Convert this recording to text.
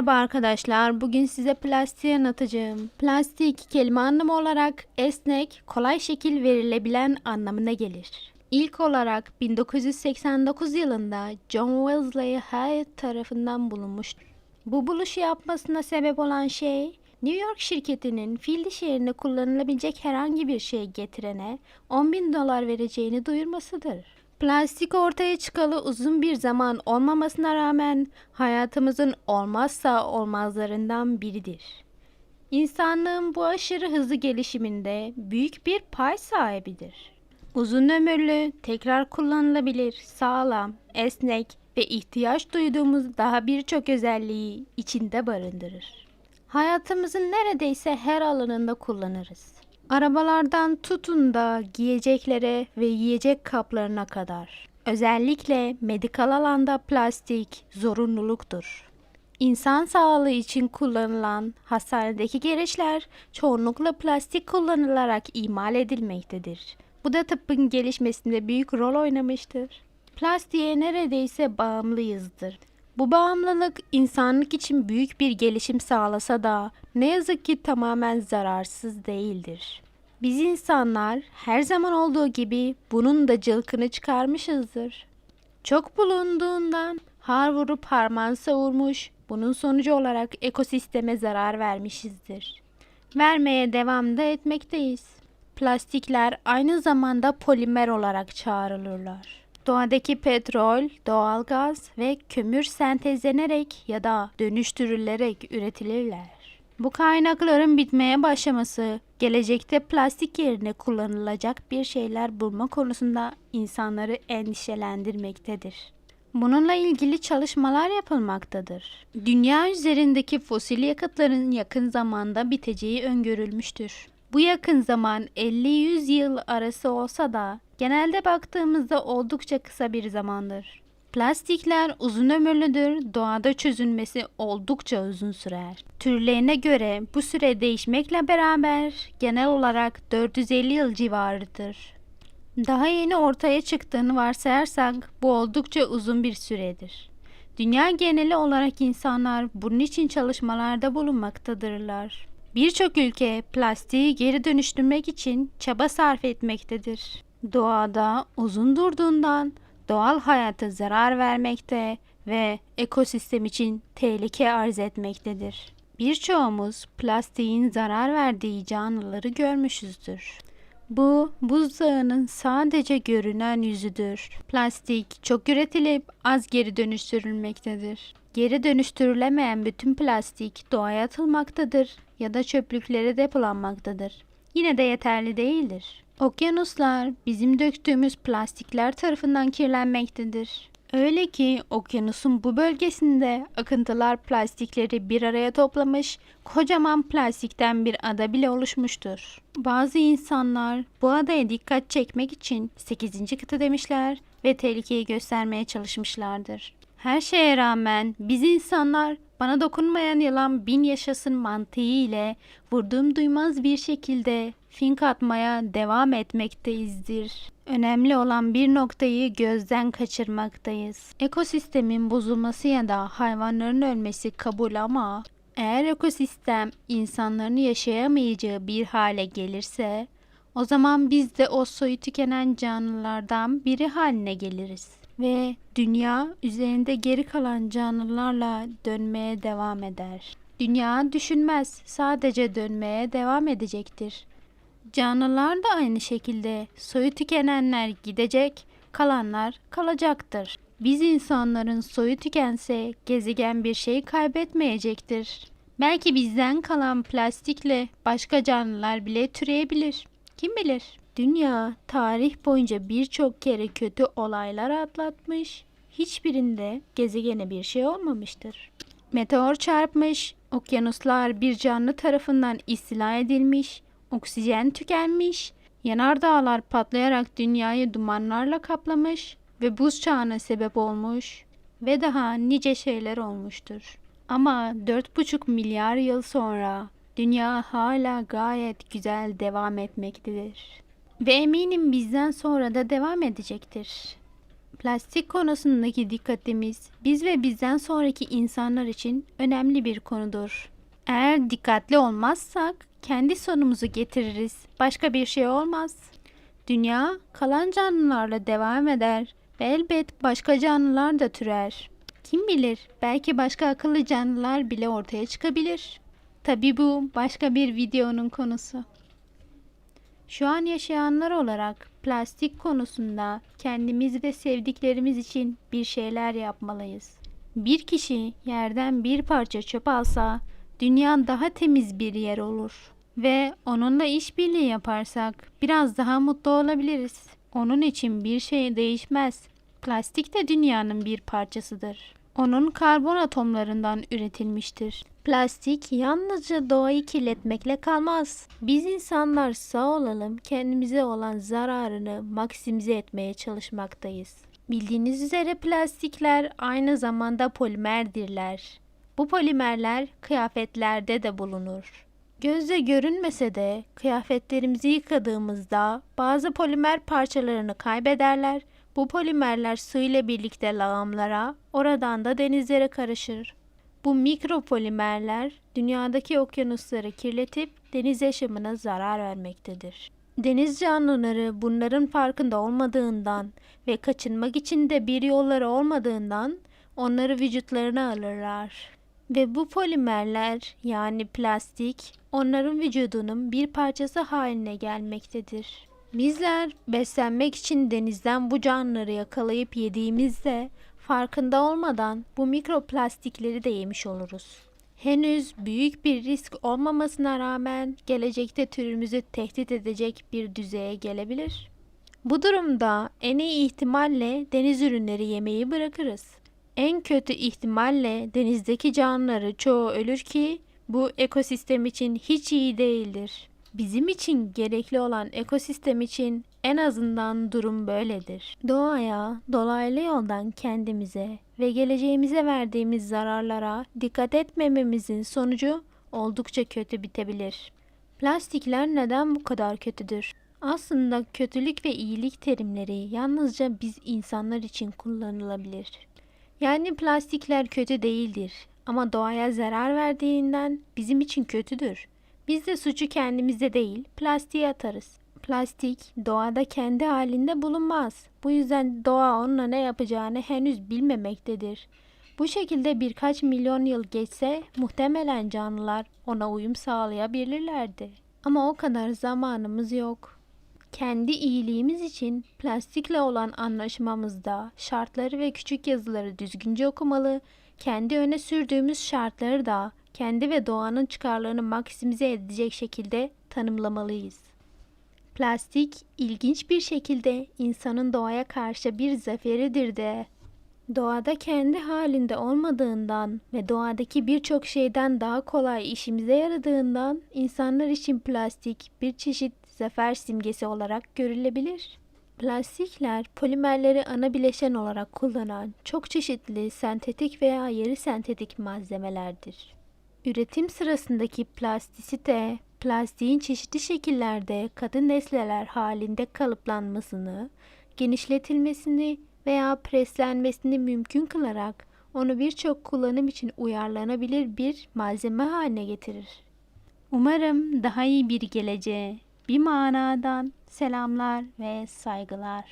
Merhaba arkadaşlar. Bugün size plastiği anlatacağım. Plastik kelime anlamı olarak esnek, kolay şekil verilebilen anlamına gelir. İlk olarak 1989 yılında John Wesley Hyatt tarafından bulunmuştur. Bu buluşu yapmasına sebep olan şey New York şirketinin fil dişi kullanılabilecek herhangi bir şey getirene 10 bin dolar vereceğini duyurmasıdır. Plastik ortaya çıkalı uzun bir zaman olmamasına rağmen hayatımızın olmazsa olmazlarından biridir. İnsanlığın bu aşırı hızlı gelişiminde büyük bir pay sahibidir. Uzun ömürlü, tekrar kullanılabilir, sağlam, esnek ve ihtiyaç duyduğumuz daha birçok özelliği içinde barındırır. Hayatımızın neredeyse her alanında kullanırız. Arabalardan tutun da giyeceklere ve yiyecek kaplarına kadar. Özellikle medikal alanda plastik zorunluluktur. İnsan sağlığı için kullanılan hastanedeki gereçler çoğunlukla plastik kullanılarak imal edilmektedir. Bu da tıbbın gelişmesinde büyük rol oynamıştır. Plastiğe neredeyse bağımlıyızdır. Bu bağımlılık insanlık için büyük bir gelişim sağlasa da ne yazık ki tamamen zararsız değildir. Biz insanlar her zaman olduğu gibi bunun da cılkını çıkarmışızdır. Çok bulunduğundan har vurup harman savurmuş, bunun sonucu olarak ekosisteme zarar vermişizdir. Vermeye devam da etmekteyiz. Plastikler aynı zamanda polimer olarak çağrılırlar. Doğadaki petrol, doğalgaz ve kömür sentezlenerek ya da dönüştürülerek üretilirler. Bu kaynakların bitmeye başlaması, gelecekte plastik yerine kullanılacak bir şeyler bulma konusunda insanları endişelendirmektedir. Bununla ilgili çalışmalar yapılmaktadır. Dünya üzerindeki fosil yakıtların yakın zamanda biteceği öngörülmüştür. Bu yakın zaman 50-100 yıl arası olsa da genelde baktığımızda oldukça kısa bir zamandır. Plastikler uzun ömürlüdür, doğada çözülmesi oldukça uzun sürer. Türlerine göre bu süre değişmekle beraber genel olarak 450 yıl civarıdır. Daha yeni ortaya çıktığını varsayarsak bu oldukça uzun bir süredir. Dünya geneli olarak insanlar bunun için çalışmalarda bulunmaktadırlar. Birçok ülke plastiği geri dönüştürmek için çaba sarf etmektedir. Doğada uzun durduğundan doğal hayata zarar vermekte ve ekosistem için tehlike arz etmektedir. Birçoğumuz plastiğin zarar verdiği canlıları görmüşüzdür. Bu buzdağının sadece görünen yüzüdür. Plastik çok üretilip az geri dönüştürülmektedir. Geri dönüştürülemeyen bütün plastik doğaya atılmaktadır ya da çöplüklere depolanmaktadır. Yine de yeterli değildir. Okyanuslar bizim döktüğümüz plastikler tarafından kirlenmektedir. Öyle ki okyanusun bu bölgesinde akıntılar plastikleri bir araya toplamış, kocaman plastikten bir ada bile oluşmuştur. Bazı insanlar bu adaya dikkat çekmek için 8. kıta demişler ve tehlikeyi göstermeye çalışmışlardır. Her şeye rağmen biz insanlar bana dokunmayan yılan bin yaşasın mantığı ile vurduğum duymaz bir şekilde fink atmaya devam etmekteyizdir. Önemli olan bir noktayı gözden kaçırmaktayız. Ekosistemin bozulması ya da hayvanların ölmesi kabul ama eğer ekosistem insanların yaşayamayacağı bir hale gelirse o zaman biz de o soyu tükenen canlılardan biri haline geliriz ve dünya üzerinde geri kalan canlılarla dönmeye devam eder. Dünya düşünmez, sadece dönmeye devam edecektir. Canlılar da aynı şekilde soyu tükenenler gidecek, kalanlar kalacaktır. Biz insanların soyu tükense gezegen bir şey kaybetmeyecektir. Belki bizden kalan plastikle başka canlılar bile türeyebilir. Kim bilir? Dünya tarih boyunca birçok kere kötü olaylar atlatmış. Hiçbirinde gezegene bir şey olmamıştır. Meteor çarpmış, okyanuslar bir canlı tarafından istila edilmiş, oksijen tükenmiş, yanardağlar patlayarak dünyayı dumanlarla kaplamış ve buz çağına sebep olmuş ve daha nice şeyler olmuştur. Ama 4,5 milyar yıl sonra dünya hala gayet güzel devam etmektedir. Ve eminim bizden sonra da devam edecektir. Plastik konusundaki dikkatimiz biz ve bizden sonraki insanlar için önemli bir konudur. Eğer dikkatli olmazsak kendi sonumuzu getiririz. Başka bir şey olmaz. Dünya kalan canlılarla devam eder ve elbet başka canlılar da türer. Kim bilir belki başka akıllı canlılar bile ortaya çıkabilir. Tabi bu başka bir videonun konusu. Şu an yaşayanlar olarak plastik konusunda kendimiz ve sevdiklerimiz için bir şeyler yapmalıyız. Bir kişi yerden bir parça çöp alsa dünya daha temiz bir yer olur ve onunla işbirliği yaparsak biraz daha mutlu olabiliriz. Onun için bir şey değişmez. Plastik de dünyanın bir parçasıdır. Onun karbon atomlarından üretilmiştir. Plastik yalnızca doğayı kirletmekle kalmaz. Biz insanlar sağ olalım kendimize olan zararını maksimize etmeye çalışmaktayız. Bildiğiniz üzere plastikler aynı zamanda polimerdirler. Bu polimerler kıyafetlerde de bulunur. Gözle görünmese de kıyafetlerimizi yıkadığımızda bazı polimer parçalarını kaybederler. Bu polimerler su ile birlikte lağımlara, oradan da denizlere karışır. Bu mikropolimerler dünyadaki okyanusları kirletip deniz yaşamına zarar vermektedir. Deniz canlıları bunların farkında olmadığından ve kaçınmak için de bir yolları olmadığından onları vücutlarına alırlar. Ve bu polimerler yani plastik onların vücudunun bir parçası haline gelmektedir. Bizler beslenmek için denizden bu canlıları yakalayıp yediğimizde farkında olmadan bu mikroplastikleri de yemiş oluruz. Henüz büyük bir risk olmamasına rağmen gelecekte türümüzü tehdit edecek bir düzeye gelebilir. Bu durumda en iyi ihtimalle deniz ürünleri yemeyi bırakırız. En kötü ihtimalle denizdeki canlıları çoğu ölür ki bu ekosistem için hiç iyi değildir. Bizim için gerekli olan ekosistem için en azından durum böyledir. Doğaya dolaylı yoldan kendimize ve geleceğimize verdiğimiz zararlara dikkat etmememizin sonucu oldukça kötü bitebilir. Plastikler neden bu kadar kötüdür? Aslında kötülük ve iyilik terimleri yalnızca biz insanlar için kullanılabilir. Yani plastikler kötü değildir ama doğaya zarar verdiğinden bizim için kötüdür. Biz de suçu kendimizde değil, plastiğe atarız. Plastik doğada kendi halinde bulunmaz. Bu yüzden doğa onunla ne yapacağını henüz bilmemektedir. Bu şekilde birkaç milyon yıl geçse muhtemelen canlılar ona uyum sağlayabilirlerdi. Ama o kadar zamanımız yok. Kendi iyiliğimiz için plastikle olan anlaşmamızda şartları ve küçük yazıları düzgünce okumalı, kendi öne sürdüğümüz şartları da kendi ve doğanın çıkarlarını maksimize edecek şekilde tanımlamalıyız. Plastik ilginç bir şekilde insanın doğaya karşı bir zaferidir de. Doğada kendi halinde olmadığından ve doğadaki birçok şeyden daha kolay işimize yaradığından insanlar için plastik bir çeşit zafer simgesi olarak görülebilir. Plastikler polimerleri ana bileşen olarak kullanan çok çeşitli sentetik veya yarı sentetik malzemelerdir. Üretim sırasındaki plastisite, plastiğin çeşitli şekillerde katı nesneler halinde kalıplanmasını, genişletilmesini veya preslenmesini mümkün kılarak onu birçok kullanım için uyarlanabilir bir malzeme haline getirir. Umarım daha iyi bir geleceğe, bir manadan selamlar ve saygılar.